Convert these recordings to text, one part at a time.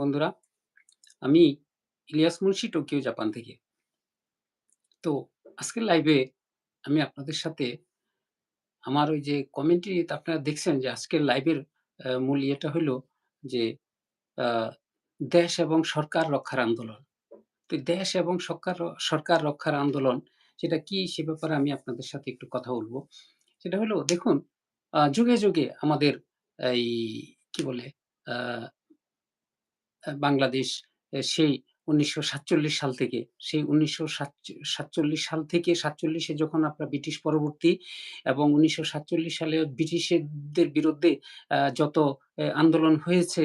বন্ধুরা, আমি Ilias Munshi Tokyo Japan থেকে। তো আজকের লাইভে আমি আপনাদের সাথে আমার ওই যে কমেন্ট্রিতে আপনারা দেখছেন যে আজকের লাইভের মূল ইয়েটা হইল যে দেশ এবং সরকার রক্ষার আন্দোলন। তো দেশ এবং সরকার সরকার রক্ষার আন্দোলন সেটা কি সে ব্যাপারে আমি আপনাদের সাথে একটু কথা বলব সেটা হলো দেখুন যুগে, যুগে আমাদের এই কি বলে বাংলাদেশ সেই ১৯৪৭ সাল থেকে, সেই ১৯৪৭ সাল থেকে সাতচল্লিশে যখন আপনার ব্রিটিশ পরবর্তী এবং ১৯৪৭ সালে ব্রিটিশদের বিরুদ্ধে যত আন্দোলন হয়েছে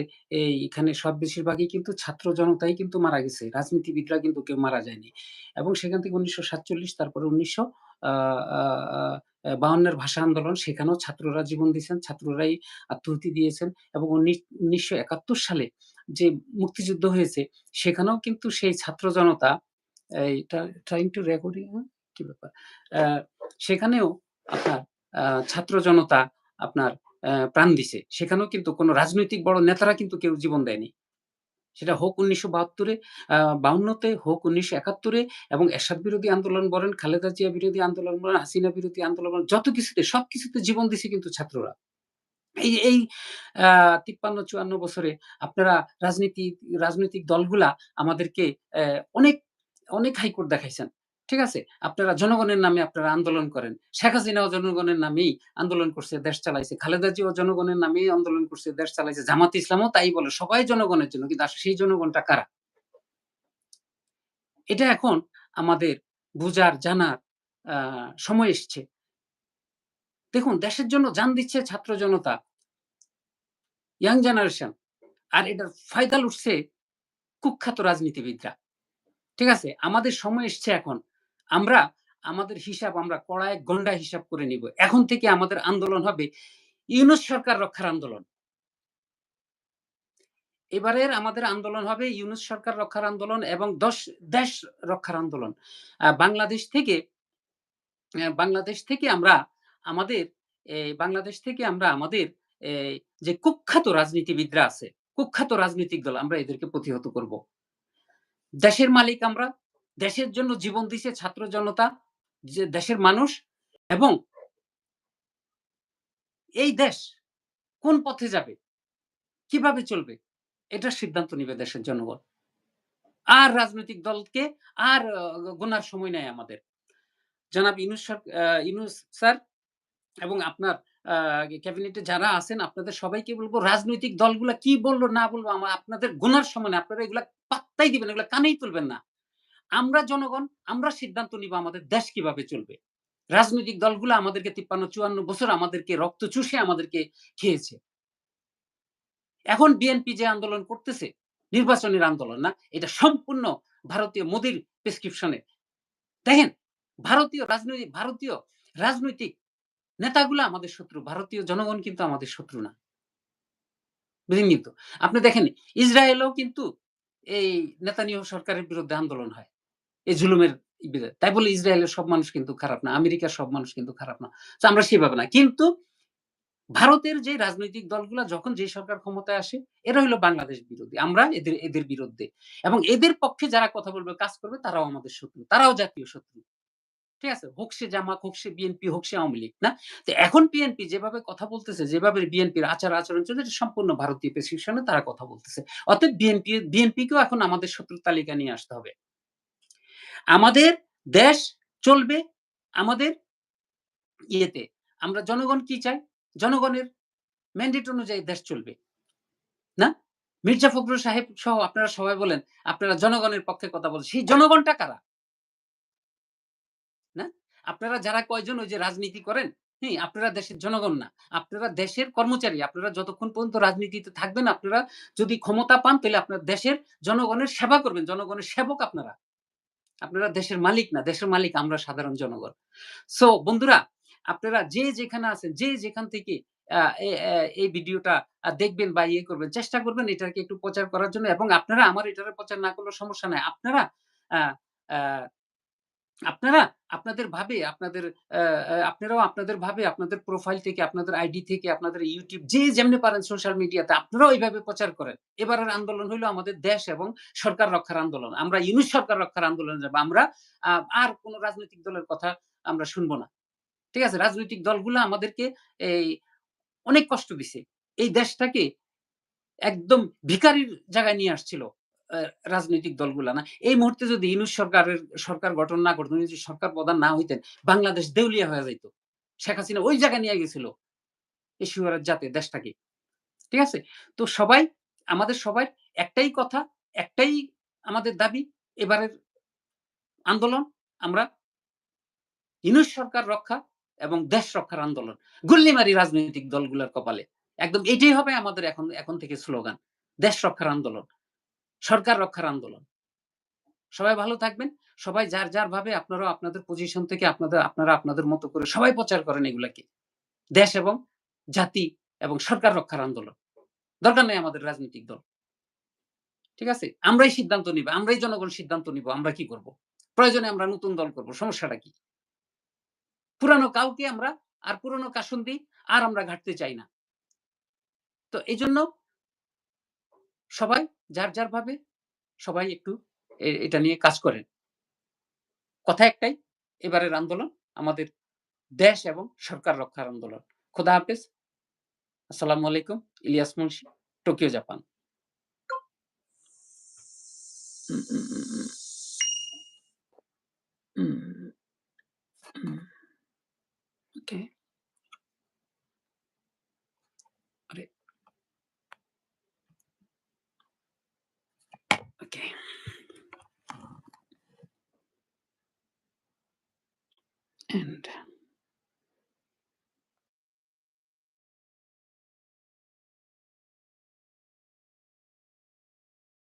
এইখানে সব বেশিরভাগই কিন্তু ছাত্র জনতাই কিন্তু মারা গেছে। রাজনীতিবিদরা কিন্তু কেউ মারা যায়নি। এবং সেখান থেকে ১৯৪৭ তারপরে ১৯০০ আ আ আ ৫২ এর ভাষা আন্দোলন সেখানেও ছাত্ররা জীবন দিয়েছেন, ছাত্ররাই আত্মহুতি দিয়েছেন এবং উনিশশো ১৯৭১ সালে যে মুক্তিযুদ্ধ হয়েছে সেখানেও কিন্তু সেই ছাত্র জনতা ট্রাইং টু রেকর্ডিং? কি ব্যাপার? সেখানেও আপনার ছাত্র জনতা আপনার প্রাণ দিছে। সেখানেও কিন্তু কোনো রাজনৈতিক বড় নেতারা কিন্তু কেউ জীবন দেয়নি। সেটা হোক ১৯৭২ এ আ ৫২ হোক উনিশশো একাত্তরে এবং এরশাদ বিরোধী আন্দোলন বলেন, খালেদা জিয়া বিরোধী আন্দোলন বলেন, হাসিনা বিরোধী আন্দোলন বলেন, যত কিছুতে সব কিছুতে জীবন দিছে কিন্তু ছাত্ররা। এই এই তিপ্পান্ন চুয়ান্ন বছরে আপনারা রাজনীতি রাজনৈতিক দলগুলা আমাদেরকে অনেক, অনেক হাইকোর্ট দেখাইছেন। ঠিক আছে? আপনারা জনগণের নামে আপনারা আন্দোলন করেন। শেখ হাসিনাও জনগণের নামেই আন্দোলন করছে, দেশ চালাইছে। খালেদা জিয়াও জনগণের নামেই আন্দোলন করছে, দেশ চালাইছে। জামাত ইসলামও তাই বলে। সবাই জনগণের জন্য। কিন্তু সেই জনগণটা কারা? এটা এখন আমাদের বুঝার, জানার সময় এসছে। দেখুন দেশের জন্য জান দিচ্ছে ছাত্র জনতা। Young generation. আর এটার ফায়দা লুটছে কুখ্যাত রাজনীতিবিদরা। ঠিক আছে? আমাদের সময় এসছে এখন। আমরা আমাদের হিসাব আমরা কড়ায় গন্ডায় হিসাব করে নিব। এখন থেকে আমাদের আন্দোলন হবে ইউনূস সরকার রক্ষার আন্দোলন। এবারের আমাদের আন্দোলন হবে ইউনূস সরকার রক্ষার আন্দোলন এবং দশ দেশ রক্ষার আন্দোলন। বাংলাদেশ থেকে বাংলাদেশ থেকে আমরা আমাদের বাংলাদেশ থেকে আমরা আমাদের যে কুখ্যাত রাজনীতিবিদরা আছে, কুখ্যাত রাজনৈতিক দল আমরা এদেরকে প্রতিহত করব। দেশের মালিক আমরা, দেশের জন্য জীবন দিছে ছাত্র জনতা, যে দেশের মানুষ এবং এই দেশ কোন পথে যাবে? কীভাবে চলবে? এটার সিদ্ধান্ত নিবে দেশের জনগণ। আর রাজনৈতিক দলকে আর গোনার সময় নাই আমাদের। জনাব সর আ স্যার এবং আপনার ক্যাবিনেটে যারা আছেন আপনাদের সবাইকে বলব রাজনৈতিক দলগুলা কি বলল না বলব আমা আপনাদের গোনার সময় নাই। আপনারা এগুলা পাত্তাই দিবেন না। এগুলা কানেই তুলবেন না। আমরা জনগণ আমরা সিদ্ধান্ত নিব আমাদের দেশ কীভাবে চলবে। রাজনৈতিক দলগুলা আমাদেরকে ৫৩-৫৪ বছর আমাদেরকে রক্ত চুষে আমাদেরকে খেয়েছে। এখন বিএনপি যে আন্দোলন করতেছে, নির্বাচনের আন্দোলন না, এটা সম্পূর্ণ ভারতীয় মোদির প্রেসক্রিপশন। দেখেন ভারতীয় রাজনৈতিক ভারতীয় রাজনৈতিক নেতাগুলা আমাদের শত্রু। ভারতীয় জনগণ কিন্তু আমাদের শত্রু না। বুঝেন কিন্তু? আপনি দেখেন ইসরায়েলেও কিন্তু এই নেতানিয়াহু সরকারের বিরুদ্ধে আন্দোলন হয়। এই জুলুমের তাই বলে ইসরায়েলের সব মানুষ কিন্তু খারাপ না। আমেরিকার সব মানুষ কিন্তু খারাপ না। তো আমরা সেভাবে না। কিন্তু ভারতের যে রাজনৈতিক দলগুলা যখন যে সরকার ক্ষমতায় আসে, এরা হইল বাংলাদেশ বিরোধী। আমরা এদের এদের বিরুদ্ধে। এবং এদের পক্ষে যারা কথা বলবে, কাজ করবে তারাও আমাদের শত্রু। তারাও জাতীয় শত্রু। ঠিক আছে? হোক সে জামাত, হোক সে বিএনপি, হোক সে আওয়ামী লীগ। না? তো এখন বিএনপি যেভাবে কথা বলতেছে, যেভাবে বিএনপির আচার-আচরণ চলছে এটা সম্পূর্ণ ভারতীয় প্রেসক্রিপশন তারা কথা বলতেছে। অতএব বিএনপি বিএনপিকেও এখন আমাদের শত্রুর তালিকা নিয়ে আসতে হবে। আমাদের দেশ চলবে আমাদের ইয়েতে। আমরা জনগণ কি চাই? জনগণের ম্যান্ডেট অনুযায়ী দেশ চলবে। না? মির্জা ফখরুল সাহেব সহ আপনারা সবাই বলেন, আপনারা জনগণের পক্ষে কথা বলেন। সেই জনগণটা কারা? না? আপনারা যারা কয়জন ওই যে রাজনীতি করেন, হ্যাঁ? আপনারা দেশের জনগণ না। আপনারা দেশের কর্মচারী। আপনারা যতক্ষণ পর্যন্ত রাজনীতিতে থাকবেন, আপনারা যদি ক্ষমতা পান তাহলে আপনার দেশের জনগণের সেবা করবেন। জনগণের সেবক আপনারা। আপনারা দেশের মালিক না। দেশের মালিক আমরা সাধারণ জনগণ। সো বন্ধুরা, আপনারা যে যেখানে আছেন, যে যেখান থেকে এই ভিডিওটা দেখবেন বা ইয়ে করবেন, চেষ্টা করবেন এটাকে একটু প্রচার করার জন্য এবং আপনারা আমার এটার প্রচার না করলে সমস্যা নাই। আপনারা আপনারা আপনাদের ভাবে আপনাদের আপনারাও আপনাদের ভাবে আপনাদের প্রোফাইল থেকে, আপনাদের আইডি থেকে, আপনাদের ইউটিউব যে যেমনি পারেন সোশ্যাল মিডিয়াতে আপনারাও এইভাবে প্রচার করেন। এবারের আন্দোলন হইল আমাদের দেশ এবং সরকার রক্ষার আন্দোলন। আমরা ইউনুস সরকার রক্ষার আন্দোলনে যাব। আমরা আর কোনো রাজনৈতিক দলের কথা আমরা শুনব না। ঠিক আছে? রাজনৈতিক দলগুলো আমাদেরকে এই অনেক কষ্ট দিছে। এই দেশটাকে একদম ভিখারির জায়গায় নিয়ে আসছিল রাজনৈতিক দলগুলা না। এই মুহূর্তে যদি ইউনুস সরকারের সরকার গঠন না করতেন, যদি সরকার প্রধান না হইতেন, বাংলাদেশ দেউলিয়া হয়ে যাইত। শেখ হাসিনা ওই জায়গায় নিয়ে গেছিল। এই শুয়ারের জাতে দেশটাকে। ঠিক আছে? তো সবাই আমাদের সবার একটাই কথা, একটাই আমাদের দাবি এবারের আন্দোলন আমরা ইউনুস সরকার রক্ষা এবং দেশ রক্ষার আন্দোলন। গুল্লি মারি রাজনৈতিক দলগুলোর কপালে। একদম এটাই হবে আমাদের এখন এখন থেকে স্লোগান। দেশ রক্ষার আন্দোলন। সরকার রক্ষার আন্দোলন। সবাই ভালো থাকবেন। সবাই যার, যার ভাবে আপনারাও আপনাদের পজিশন থেকে আপনাদের আপনারা আপনাদের মতো করে সবাই প্রচার করেন এগুলাকে। দেশ এবং জাতি এবং সরকার রক্ষার আন্দোলন। দরকার নাই আমাদের রাজনৈতিক দল। ঠিক আছে? আমরাই সিদ্ধান্ত নিব। আমরাই জনগণ সিদ্ধান্ত নিব আমরা কি করব। প্রয়োজনে আমরা নতুন দল করব। সমস্যাটা কি? পুরানো কাউকে আমরা আর পুরনো কাসুন্দি আর আমরা ঘাটতে চাই না। তো এজন্য সবাই যার, যার ভাবে সবাই একটু এটা নিয়ে কাজ করেন। কথা একটাই, এবারের আন্দোলন আমাদের দেশ এবং সরকার রক্ষার আন্দোলন। খোদা হাফেজ। আসসালামু আলাইকুম। Ilias Munshi, Tokyo, Japan. Um, and